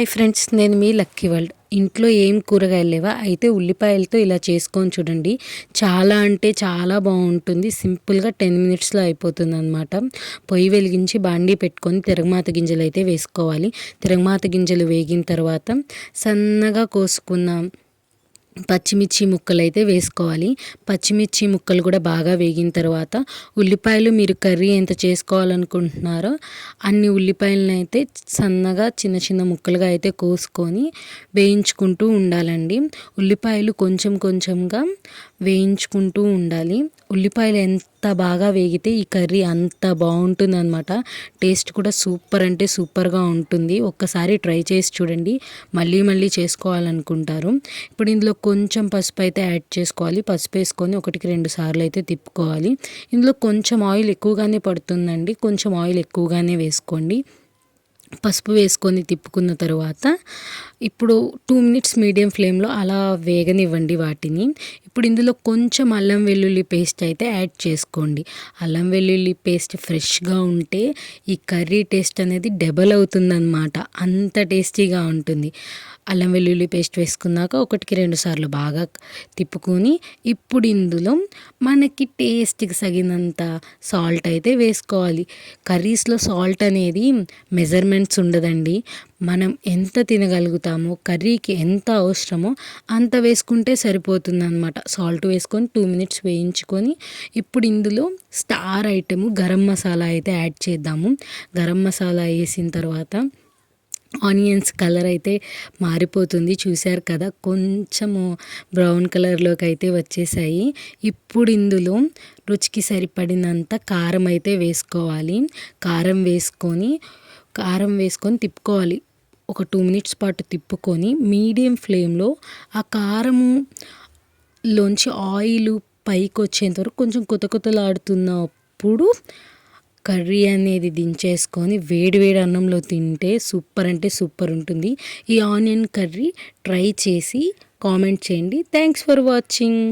Hi friends నేను మీ lucky world. ఇంట్లో ఏం కూరగాయలు లేవా? అయితే ఉల్లిపాయలతో ఇలా చేసుకొని చూడండి. చాలా అంటే చాలా బాగుంటుంది. సింపుల్గా టెన్ మినిట్స్లో అయిపోతుంది అనమాట పొయ్యి వెలిగించి బాండీ పెట్టుకొని తిరగమాత గింజలు అయితే వేసుకోవాలి. తిరగమాత గింజలు వేగిన తర్వాత సన్నగా కోసుకున్న పచ్చిమిర్చి ముక్కలు అయితే వేసుకోవాలి. పచ్చిమిర్చి ముక్కలు కూడా బాగా వేగిన తర్వాత ఉల్లిపాయలు మీరు కర్రీ ఎంత చేసుకోవాలనుకుంటున్నారో అన్ని ఉల్లిపాయలను అయితే సన్నగా చిన్న చిన్న ముక్కలుగా అయితే కోసుకొని వేయించుకుంటూ ఉండాలండి. ఉల్లిపాయలు కొంచెం కొంచెంగా వేయించుకుంటూ ఉండాలి. ఉల్లిపాయలు ఎంత బాగా వేగితే ఈ కర్రీ అంత బాగుంటుంది అనమాట టేస్ట్ కూడా సూపర్ అంటే సూపర్గా ఉంటుంది. ఒక్కసారి ట్రై చేసి చూడండి. మళ్ళీ మళ్ళీ చేసుకోవాలనుకుంటారు. ఇప్పుడు ఇందులో కొంచెం పసుపు అయితే యాడ్ చేసుకోవాలి. పసుపు వేసుకొని ఒకటికి రెండు సార్లు అయితే తిప్పుకోవాలి. ఇందులో కొంచెం ఆయిల్ ఎక్కువగానే పడుతుందండి. కొంచెం ఆయిల్ ఎక్కువగానే వేసుకోండి. పసుపు వేసుకొని తిప్పుకున్న తర్వాత ఇప్పుడు టూ మినిట్స్ మీడియం ఫ్లేమ్లో అలా వేగనివ్వండి వాటిని. ఇప్పుడు ఇందులో కొంచెం అల్లం వెల్లుల్లి పేస్ట్ అయితే యాడ్ చేసుకోండి. అల్లం వెల్లుల్లి పేస్ట్ ఫ్రెష్గా ఉంటే ఈ కర్రీ టేస్ట్ అనేది డబల్ అవుతుందన్నమాట. అంత టేస్టీగా ఉంటుంది. అల్లం వెల్లుల్లి పేస్ట్ వేసుకున్నాక ఒకటికి రెండు సార్లు బాగా తిప్పుకొని ఇప్పుడు ఇందులో మనకి టేస్ట్కి తగినంత సాల్ట్ అయితే వేసుకోవాలి. కర్రీస్లో సాల్ట్ అనేది మెజర్మెంట్స్ ఉండదండి. మనం ఎంత తినగలుగుతామో కర్రీకి ఎంత అవసరమో అంత వేసుకుంటే సరిపోతుంది అనమాట సాల్ట్ వేసుకొని టూ మినిట్స్ వేయించుకొని ఇప్పుడు ఇందులో స్టార్ ఐటెము గరం మసాలా అయితే యాడ్ చేద్దాము. గరం మసాలా వేసిన తర్వాత ఆనియన్స్ కలర్ అయితే మారిపోతుంది. చూశారు కదా కొంచెము బ్రౌన్ కలర్లోకి అయితే వచ్చేసాయి. ఇప్పుడు ఇందులో రుచికి సరిపడినంత కారం అయితే వేసుకోవాలి. కారం వేసుకొని కారం వేసుకొని తిప్పుకోవాలి. ఒక టూ మినిట్స్ పాటు తిప్పుకొని మీడియం ఫ్లేమ్లో ఆ కారము లోంచి ఆయిల్ పైకి వచ్చేంత వరకు కొంచెం కొత్త కొత్తలాడుతున్నప్పుడు కర్రీ అనేది దించేసుకొని వేడి వేడి అన్నంలో తింటే సూపర్ అంటే సూపర్ ఉంటుంది. ఈ ఆనియన్ కర్రీ ట్రై చేసి కామెంట్ చేయండి. Thanks for watching